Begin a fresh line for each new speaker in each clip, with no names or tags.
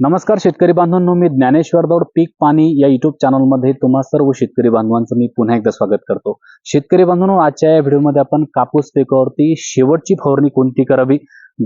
नमस्कार शेतकरी बांधवांनो मी ज्ञानेश्वर दौड पीक पाणी या युट्यूब चॅनलमध्ये तुम्हा सर्व शेतकरी बांधवांचं मी पुन्हा एकदा स्वागत करतो. शेतकरी बांधवांनो आजच्या या व्हिडिओमध्ये आपण कापूस पिकावरती शेवटची फवारणी कोणती करावी?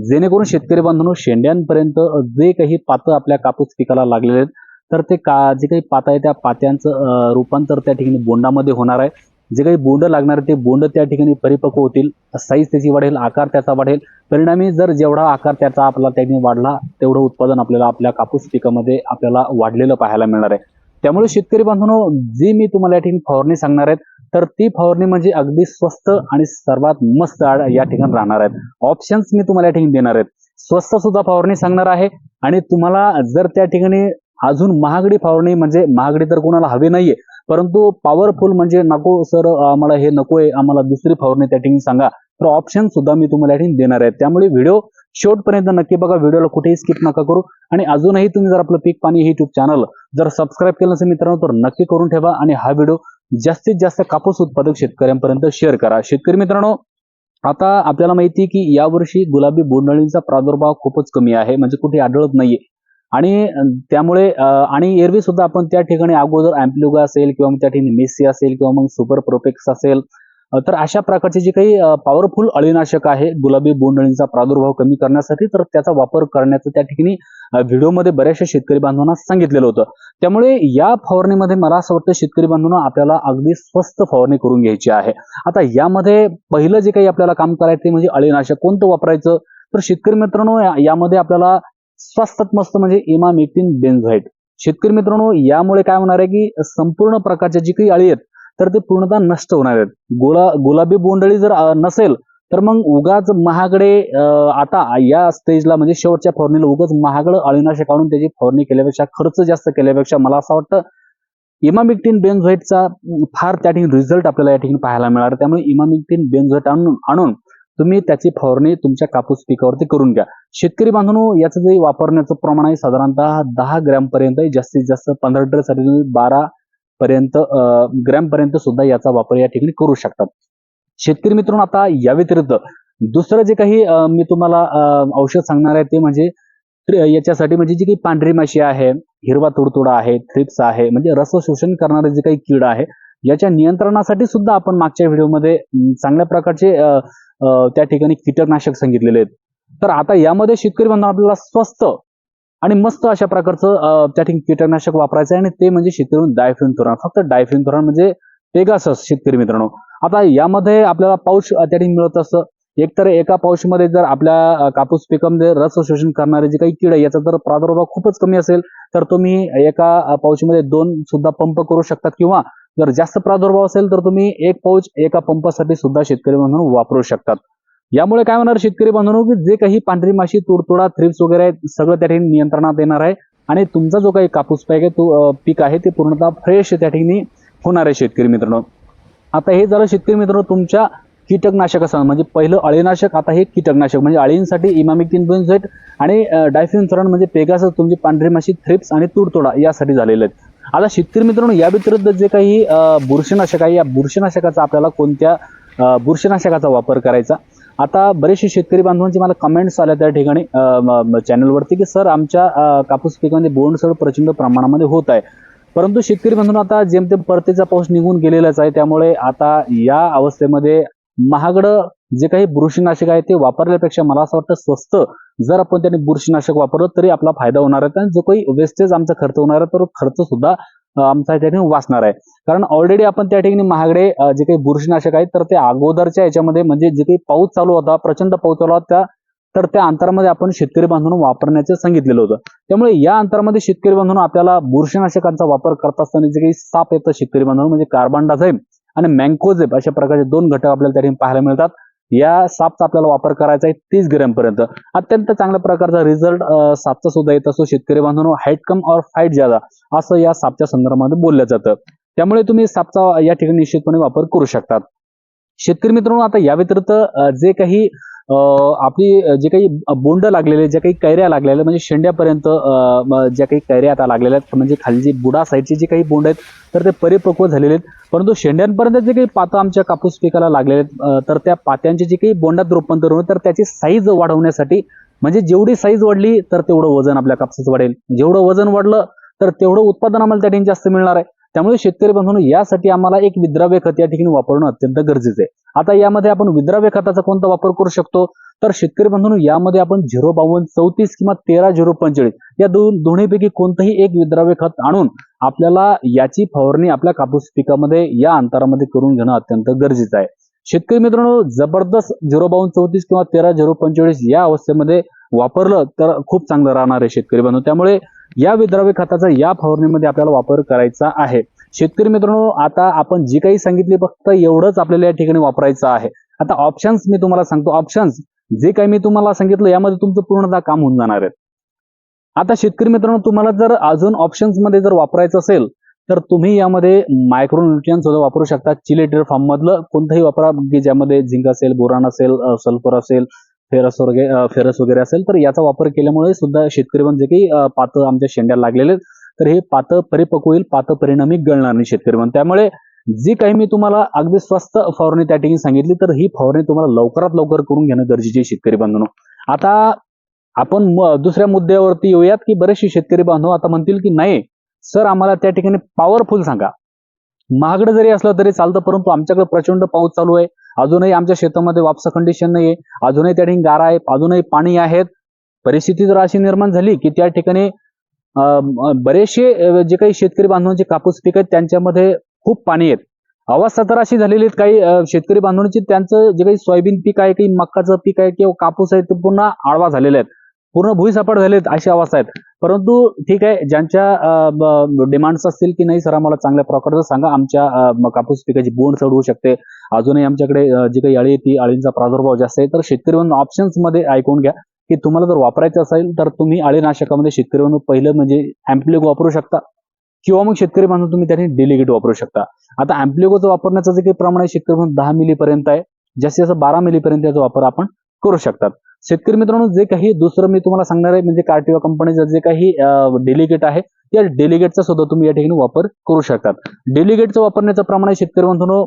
जेणेकरून शेतकरी बांधवांनो शेंड्यांपर्यंत जे काही पातं आपल्या कापूस पिकाला लागलेले आहेत तर ते का जे काही पातं आहे त्या पात्यांचं रूपांतर त्या ठिकाणी बोंडामध्ये होणार आहे. जे काही बोंड लागणार ते बोंड त्या ठिकाणी परिपक्व होतील. साईज त्याची वाढेल आकार त्याचा वाढेल. परिणामी जर जेवढा आकार त्याचा आपला त्यांनी वाढला तेवढं उत्पादन आपल्याला आपल्या कापूस पिकामध्ये आपल्याला वाढलेलं पाहायला मिळणार आहे. त्यामुळे शेतकरी बांधवांनो जी मी तुम्हाला या ठिकाणी फवारणी सांगणार आहेत तर ती फवारणी म्हणजे अगदी स्वस्त आणि सर्वात मस्त आड या ठिकाणी राहणार आहेत. ऑप्शन्स मी तुम्हाला या ठिकाणी देणार आहेत. स्वस्त सुद्धा फवारणी सांगणार आहे आणि तुम्हाला जर त्या ठिकाणी अजून महागडी फवारणी म्हणजे महागडी तर कोणाला हवी नाहीये परंतु पॉवरफुल म्हणजे नको सर आम्हाला हे नकोय आम्हाला दुसरी फवारणी त्या ठिकाणी सांगा. तर ऑप्शन सुद्धा मी तुम्हाला या ठिकाणी देणार आहे. त्यामुळे व्हिडिओ शेवटपर्यंत नक्की बघा व्हिडिओला कुठेही स्किप नका करू. आणि अजूनही तुम्ही जर आपलं पीक पाणी हे युट्यूब चॅनल जर सबस्क्राईब केलं नसेल मित्रांनो तर नक्की करून ठेवा आणि हा व्हिडिओ जास्तीत जास्त कापूस उत्पादक शेतकऱ्यांपर्यंत शेअर करा. शेतकरी मित्रांनो आता आपल्याला माहिती आहे की यावर्षी गुलाबी बोंडअळींचा प्रादुर्भाव खूपच कमी आहे. म्हणजे कुठे आढळत नाहीये. आणि त्यामुळे आणि एरवी सुद्धा आपण त्या ठिकाणी अगोदर अँप्लुगा असेल किंवा मग त्या ठिकाणी मेसी असेल किंवा मग सुपर प्रोपेक्स असेल तर अशा प्रकारचे जे काही पॉवरफुल अळीनाशक आहे गुलाबी बोंडअळींचा प्रादुर्भाव कमी करण्यासाठी तर त्याचा वापर करण्याचं त्या ठिकाणी व्हिडिओमध्ये बऱ्याचशा शेतकरी बांधवांना सांगितलेलं होतं. त्यामुळे या फवारणीमध्ये मला असं वाटतं शेतकरी बांधवांना आपल्याला अगदी स्वस्त फवारणी करून घ्यायची आहे. आता यामध्ये पहिलं जे काही आपल्याला काम करायचं म्हणजे अळीनाशक कोणतं वापरायचं? तर शेतकरी मित्रांनो यामध्ये आपल्याला स्वस्तात मस्त म्हणजे इमामेक्टिन बेन्झाईट. शेतकरी मित्रांनो यामुळे काय होणार आहे की संपूर्ण प्रकारच्या जी काही अळी आहेत तर ते पूर्णतः नष्ट होणार आहेत. गुला गुलाबी बोंडळी जर नसेल तर मग उगाच महागडे आता या स्टेजला म्हणजे शेवटच्या फवारणीला उगाच महागडं अळीनाशक आणून त्याची फवारणी केल्यापेक्षा खर्च जास्त केल्यापेक्षा मला असं वाटतं इमामिक्टिन बेन्झोईटचा फार त्या ठिकाणी रिझल्ट आपल्याला या ठिकाणी पाहायला मिळणार. त्यामुळे इमामिक्टिन बेन्झोईट आणून आणून तुम्ही त्याची फवारणी तुमच्या कापूस पिकावरती करून घ्या. शेतकरी बांधून याचं जे वापरण्याचं प्रमाण आहे साधारणतः दहा ग्रॅम पर्यंत जास्तीत जास्त पंधरा लिटरसाठी तुम्ही बारा पर्यंत ग्रॅम पर्यंत सुद्धा याचा वापर या ठिकाणी करू शकतात. शेतकरी मित्रांनो आता या व्यतिरिक्त दुसरं जे काही मी तुम्हाला औषध सांगणार आहे ते म्हणजे याच्यासाठी म्हणजे जी काही पांढरी माशी आहे हिरवा तुडतुडा आहे थ्रिप्स आहे म्हणजे रस शोषण करणारे जे काही कीड आहे याच्या नियंत्रणासाठी सुद्धा आपण मागच्या व्हिडिओमध्ये चांगल्या प्रकारचे त्या ठिकाणी कीटकनाशक सांगितलेले आहेत. तर आता यामध्ये शेतकरी बांधव आपल्याला स्वस्त आणि मस्त अशा प्रकारचं त्या ठिकाणी कीटकनाशक वापरायचं आहे आणि ते म्हणजे शेतकरी डायफ्युन फक्त डायफ्युन म्हणजे पेगासस शेतकरी मित्रांनो. आता यामध्ये आपल्याला पाऊस त्या ठिकाणी मिळत असतं. एकतर एका पाऊसमध्ये जर आपल्या कापूस पिकामध्ये रस शोषण करणारे जे काही किड आहे याचा जर प्रादुर्भाव खूपच कमी असेल. तर तुम्ही एका पाऊसमध्ये दोन सुद्धा पंप करू शकतात किंवा जर जास्त प्रादुर्भाव असेल तर तुम्ही एक पाऊच एका पंपासाठी सुद्धा शेतकरी म्हणून वापरू शकतात. यामुळे काय होणार? शेतकरी बांधवांनो की जे काही पांढरी माशी तुडतुडा थ्रिप्स वगैरे आहेत सगळं त्या ठिकाणी नियंत्रणात येणार आहे. आणि तुमचा जो काही कापूस पॅक आहे तो पीक आहे ते पूर्णतः फ्रेश त्या ठिकाणी होणार आहे शेतकरी मित्रांनो. आता हे झालं शेतकरी मित्रांनो तुमच्या कीटकनाशक असं म्हणजे पहिलं अळीनाशक आता हे कीटकनाशक. म्हणजे अळींसाठी इमामिक्टिन तीन आणि डायफिनथॉरॉन म्हणजे पेगास तुमची पांढरी माशी थ्रिप्स आणि तुडतुडा यासाठी झालेले आहेत. आता शेतकरी मित्रांनो या व्यतिरिक्त जे काही बुरशीनाशक आहे या बुरशीनाशकाचा आपल्याला कोणत्या बुरशीनाशकाचा वापर करायचा? आता बरेचसे शेतकरी बांधवांचे मला कमेंट्स आल्या त्या ठिकाणी चॅनलवरती की सर आमच्या कापूस पिकामध्ये बोंडसळ प्रचंड प्रमाणामध्ये होत आहे. परंतु शेतकरी बांधून आता जेमतेम परतीचा पाऊस निघून गेलेलाच आहे त्यामुळे आता या अवस्थेमध्ये महागडं जे काही बुरशीनाशक आहे ते वापरल्यापेक्षा मला असं वाटतं स्वस्त जर आपण त्याने बुरशीनाशक वापरलं तरी आपला फायदा होणार आहे. आणि जो काही वेस्टेज आमचा खर्च होणार आहे तर खर्च सुद्धा आमचा त्या ठिकाणी वाचणार आहे. कारण ऑलरेडी आपण त्या ठिकाणी महागडे जे काही बुरशीनाशक आहेत तर ते अगोदरच्या याच्यामध्ये म्हणजे जे काही पाऊस चालू होता प्रचंड पाऊस चालू होता त्या तर त्या अंतरामध्ये आपण शेतकरी बांधून वापरण्याचं सांगितलेलं होतं. त्यामुळे या अंतरामध्ये शेतकरी बांधून आपल्याला बुरशीनाशकांचा वापर करत असताना जे काही साप येतं शेतकरी बांधून म्हणजे कार्बन डाझाईम आणि मँकोझेप अशा प्रकारचे दोन घटक आपल्याला त्या ठिकाणी पाहायला मिळतात. या सापचा आपल्याला वापर करायचा आहे तीस ग्रॅमपर्यंत अत्यंत चांगल्या प्रकारचा रिझल्ट सापचा सुद्धा येत असतो शेतकरी बांधून हाईट कम और फाईट ज्यादा असं या सापच्या संदर्भामध्ये बोललं जातं. त्यामुळे तुम्ही सापचा या ठिकाणी निश्चितपणे वापर करू शकतात. शेतकरी मित्रांनो आता या व्यतिरिक्त जे काही आपली जे काही बोंड लागलेले जे काही कैऱ्या लागलेल्या म्हणजे शेंड्यापर्यंत ज्या काही कैऱ्या आता लागलेल्या आहेत म्हणजे खाली जी बुडा साईडचे जे काही बोंड आहेत तर ते परिपक्व झालेले आहेत. परंतु शेंड्यांपर्यंत जे काही पातं आमच्या कापूस पिकाला लागलेले आहेत तर त्या पात्यांचे जे काही बोंडात रूपांतर होईल तर त्याची साईज वाढवण्यासाठी म्हणजे जेवढी साईज वाढली तर तेवढं वजन आपल्या कापसाचं वाढेल. जेवढं वजन वाढलं तर तेवढं उत्पादन आम्हाला त्या ठिकाणी जास्त मिळणार आहे. त्यामुळे शेतकरी बांधवांनो यासाठी आम्हाला एक विद्राव्य खत या ठिकाणी वापरणं अत्यंत गरजेचं आहे. आता यामध्ये आपण विद्राव्य खताचा कोणता वापर करू शकतो? तर शेतकरी बांधवांनो यामध्ये आपण झिरो बावन्न चौतीस किंवा तेरा झिरो पंचेचाळीस या दोन दोन्हीपैकी कोणतंही एक विद्राव्य खत आणून आपल्याला याची फवारणी आपल्या कापूस पिकामध्ये या अंतरामध्ये करून घेणं अत्यंत गरजेचं आहे. शेतकरी मित्रांनो जबरदस्त झिरो बावन्न चौतीस किंवा तेरा झिरो पंचेचाळीस या अवस्थेमध्ये वापरलं तर खूप चांगलं राहणार आहे शेतकरी बांधव त्यामुळे या विद्राव्य खताचा या फवारणीमध्ये आपल्याला वापर करायचा आहे. शेतकरी मित्रांनो आता आपण जी काही सांगितले फक्त एवढंच आपल्याला या ठिकाणी वापरायचं आहे. आता ऑप्शन्स मी तुम्हाला सांगतो. ऑप्शन्स जे काही मी तुम्हाला सांगितलं यामध्ये तुमचं पूर्णतः काम होऊन जाणार आहे. आता शेतकरी मित्रांनो तुम्हाला जर अजून ऑप्शन्समध्ये जर वापरायचं असेल तर तुम्ही यामध्ये मायक्रोन्युट्रियन सुद्धा वापरू शकता. चिलेटर फॉर्म मधलं कोणतंही वापरा की ज्यामध्ये झिंक असेल बोरान असेल सल्फर असेल फेरस वगैरे फेरस वगैरे असेल तर याचा वापर केल्यामुळे सुद्धा शेतकरी म्हणजे काही पातळ पातं आमच्या शेंड्याला लागलेले तर हे पातं परिपक्व होईल पातं परिणामी गळणार नाही शेतकरी म्हणून. त्यामुळे जी काही मी तुम्हाला अगदी स्वस्त फवारणी त्या ठिकाणी सांगितली तर ही फवारणी तुम्हाला लवकरात लवकर करून घेणं गरजेचे शेतकरी बांधवांनो. आता आपण दुसऱ्या मुद्द्यावरती येऊयात की बरेचसे शेतकरी बांधव आता म्हणतील की नाही सर आम्हाला त्या ठिकाणी पॉवरफुल सांगा. महागडं जरी असलं तरी चालतं परंतु आमच्याकडे प्रचंड पाऊस चालू आहे. अजूनही आमच्या शेतामध्ये वापसा कंडिशन नाही आहे अजूनही त्या ठिकाणी गारा आहे अजूनही पाणी आहेत. परिस्थिती जर अशी निर्माण झाली की त्या ठिकाणी बरेचसे जे काही शेतकरी बांधवांचे कापूस पीक आहेत त्यांच्यामध्ये खूप पाणी आहेत. अवस्था तर अशी झालेली आहेत काही शेतकरी बांधवांची त्यांचं जे काही सोयाबीन पीक आहे काही मक्काचं पीक आहे किंवा कापूस आहे ते पुन्हा आडवा झालेले आहेत. पूर्ण भुईसपाट झालेत अशी अवस्था आहेत. परंतु ठीक आहे ज्यांच्या डिमांड्स असतील की नाही सर आम्हाला चांगल्या प्रकारचं सांगा. आमच्या कापूस पिकाची बोंड चढ होऊ शकते. अजूनही आमच्याकडे जी काही अळी आहे ती अळींचा प्रादुर्भाव जास्त आहे. तर शेतकरी म्हणून ऑप्शन्समध्ये ऐकून घ्या की तुम्हाला जर वापरायचं असेल तर तुम्ही अळीनाशकामध्ये शेतकरी म्हणून पहिलं म्हणजे अँप्लिक वापरू शकता. किंवा मग शेतकरी बांधून तुम्ही त्याने डेलिगेट वापरू शकता. आता अँप्लिकोचं वापरण्याचं जे काही प्रमाण आहे शेतकरी म्हणून दहा मिली पर्यंत आहे. जास्तीत जास्त बारा मिली पर्यंत याचा वापर आपण करू शकतात. शेतकरी मित्रांनो जे काही दुसरं मी तुम्हाला सांगणार आहे म्हणजे कार्टिवा कंपनीचं जे काही डेलिगेट आहे त्या डेलिगेटचा सुद्धा तुम्ही या ठिकाणी वापर करू शकतात. डेलिगेटचं वापरण्याचं प्रमाण आहे शेतकरी बांधवांनो,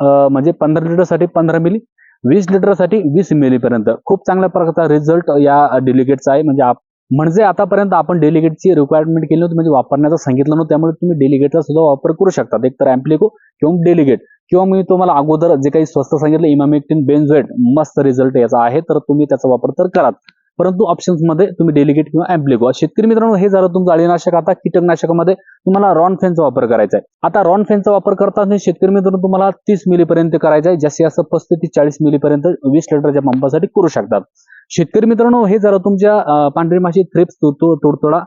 अं, म्हणजे पंधरा लिटरसाठी पंधरा मिली वीस लिटरसाठी वीस मिलीपर्यंत. खूप चांगल्या प्रकारचा रिझल्ट या डेलिगेटचा आहे म्हणजे आप- म्हणजे आतापर्यंत आपण डेलिगेटची रिक्वायरमेंट केली नव्हती म्हणजे वापरण्याचं सांगितलं नव्हतं त्यामुळे तुम्ही डेलिगेटचा सुद्धा वापर करू शकता एक तर अँप्लिको किंवा डेलिगेट किंवा मी तुम्हाला अगोदर जे काही स्वस्त सांगितलं इमामेक्टिन बेन्झोएट मस्त रिझल्ट याचा आहे तर तुम्ही त्याचा वापर तर करा परंतु ऑप्शन्समध्ये तुम्ही डेलिगेट किंवा अँप्लिको शेतकरी मित्रांनो हे झालं तुमचं अळीनाशक आता कीटकनाशकामध्ये तुम्हाला रॉन फेनचा वापर करायचा आहे. आता रॉन फेनचा वापर करताना शेतकरी मित्रांनो तुम्हाला तीस मिली पर्यंत करायचा आहे जास्तीत जास्त पस्तीस ते चाळीस मिली पर्यंत वीस लिटरच्या पंपासाठी करू शकतात. शेतकरी मित्रांनो हे झालं तुमच्या पांढरी माशी थ्रिप्स तोडतोडा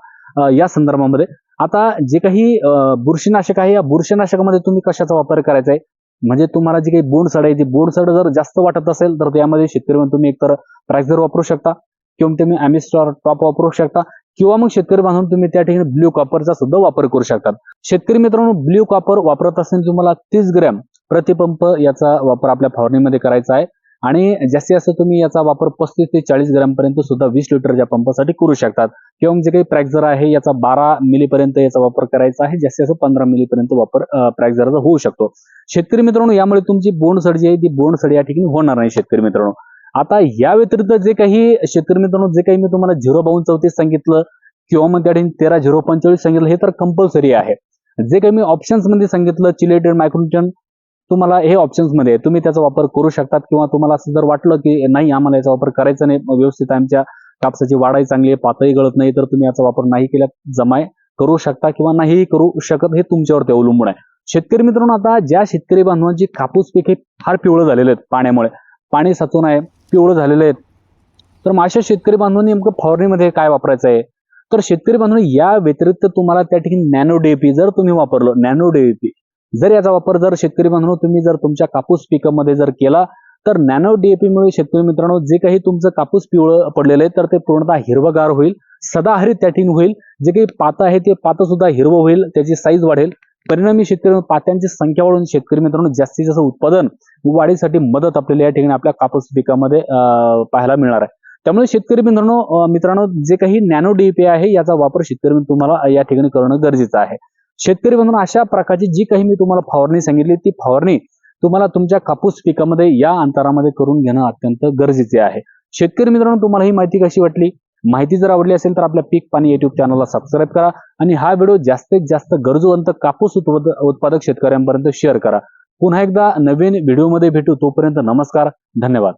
या संदर्भामध्ये. आता जे काही बुरशीनाशक आहे या बुरशीनाशकामध्ये तुम्ही कशाचा वापर करायचा आहे? म्हणजे तुम्हाला जी काही बोंडसड आहे ती बोंडसड जर जास्त वाटत असेल तर त्यामध्ये शेतकरी म्हणून तुम्ही एकतर प्रायझर वापरू शकता किंवा तुम्ही अमिस्टॉर टॉप वापरू शकता किंवा मग शेतकरी बांधून तुम्ही त्या ठिकाणी ब्ल्यू कॉपरचा सुद्धा वापर करू शकतात शेतकरी मित्रांनो ब्ल्यू कॉपर वापरत असताना तुम्हाला तीस ग्रॅम प्रतिपंप याचा वापर आपल्या फवारणीमध्ये करायचा आहे. आणि जास्तीत जास्त तुम्ही याचा वापर पस्तीस ते चाळीस ग्रॅमपर्यंत सुद्धा वीस लिटरच्या पंपासाठी करू शकतात. किंवा जे काही प्रॅक्झर आहे याचा बारा मिली पर्यंत याचा वापर करायचा आहे जास्तीत जास्त पंधरा मिलीपर्यंत वापर प्रॅक्झरचा होऊ शकतो. शेतकरी मित्रांनो यामुळे तुमची बोंडसड जी आहे ती बोंडसड या ठिकाणी होणार नाही शेतकरी मित्रांनो. आता या व्यतिरिक्त जे काही शेतकरी मित्रांनो जे काही मी तुम्हाला झिरो बावन्न चौतीस सांगितलं किंवा मग त्या ठिकाणी तेरा झिरो पंचेचाळीस सांगितलं हे तर कंपल्सरी आहे. जे काही मी ऑप्शन्समध्ये सांगितलं चिलेटेड मायक्रोन्युट्रन तुम्हाला हे ऑप्शन्समध्ये तुम्ही त्याचा वापर करू शकतात किंवा तुम्हाला असं जर वाटलं की नाही आम्हाला याचा वापर करायचा नाही व्यवस्थित आमच्या कापसाची वाढाही चांगली आहे पातळी गळत नाही तर तुम्ही याचा वापर नाही केला जमाय करू शकता किंवा नाही करू शकत हे तुमच्यावरती अवलंबून आहे. शेतकरी मित्रांनो आता ज्या शेतकरी बांधवांची कापूस पीक हे फार पिवळं झालेले आहेत पाण्यामुळे. पाणी साचून आहे पिवळं झालेले आहेत. तर मग अशा शेतकरी बांधवांनी नेमकं फवारणीमध्ये काय वापरायचं आहे? तर शेतकरी बांधवांनी या व्यतिरिक्त तुम्हाला त्या ठिकाणी नॅनो डीएपी जर तुम्ही वापरलं नॅनो डीएपी जर याचा वापर जर शेतकरी बांधवांनो तुम्ही जर तुमच्या कापूस पिकामध्ये जर केला तर नॅनो डीएपी मुळे शेतकरी मित्रांनो जे काही तुमचं कापूस पिवळं पडलेलं आहे तर ते पूर्णतः हिरवगार होईल सदाहरित त्या ठिकाणी होईल. जे काही पातं आहे ते पातं सुद्धा हिरवं होईल त्याची साईज वाढेल. परिणामी शेतकरी पात्यांची संख्या वाढून शेतकरी मित्रांनो जास्तीत जास्त उत्पादन वाढीसाठी मदत आपल्याला या ठिकाणी आपल्या कापूस पिकामध्ये पाहायला मिळणार आहे. त्यामुळे शेतकरी मित्रांनो मित्रांनो जे काही नॅनो डीपी आहे याचा वापर शेतकरी तुम्हाला या ठिकाणी करणं गरजेचं आहे. शेतकरी म्हणून अशा प्रकारची जी काही मी तुम्हाला फवारणी सांगितली ती फवारणी तुम्हाला तुमच्या कापूस पिकामध्ये या अंतरामध्ये करून घेणं अत्यंत गरजेचे आहे. शेतकरी मित्रांनो तुम्हाला ही माहिती कशी वाटली? माहिती जर आवडली असेल तर आपल्या पीक पाणी युट्यूब चॅनलला सबस्क्राईब करा आणि हा व्हिडिओ जास्तीत जास्त गरजूवंत कापूस उत्पादक शेतकऱ्यांपर्यंत शेअर करा. पुन्हा एकदा नवीन व्हिडिओमध्ये भेटू तोपर्यंत नमस्कार धन्यवाद.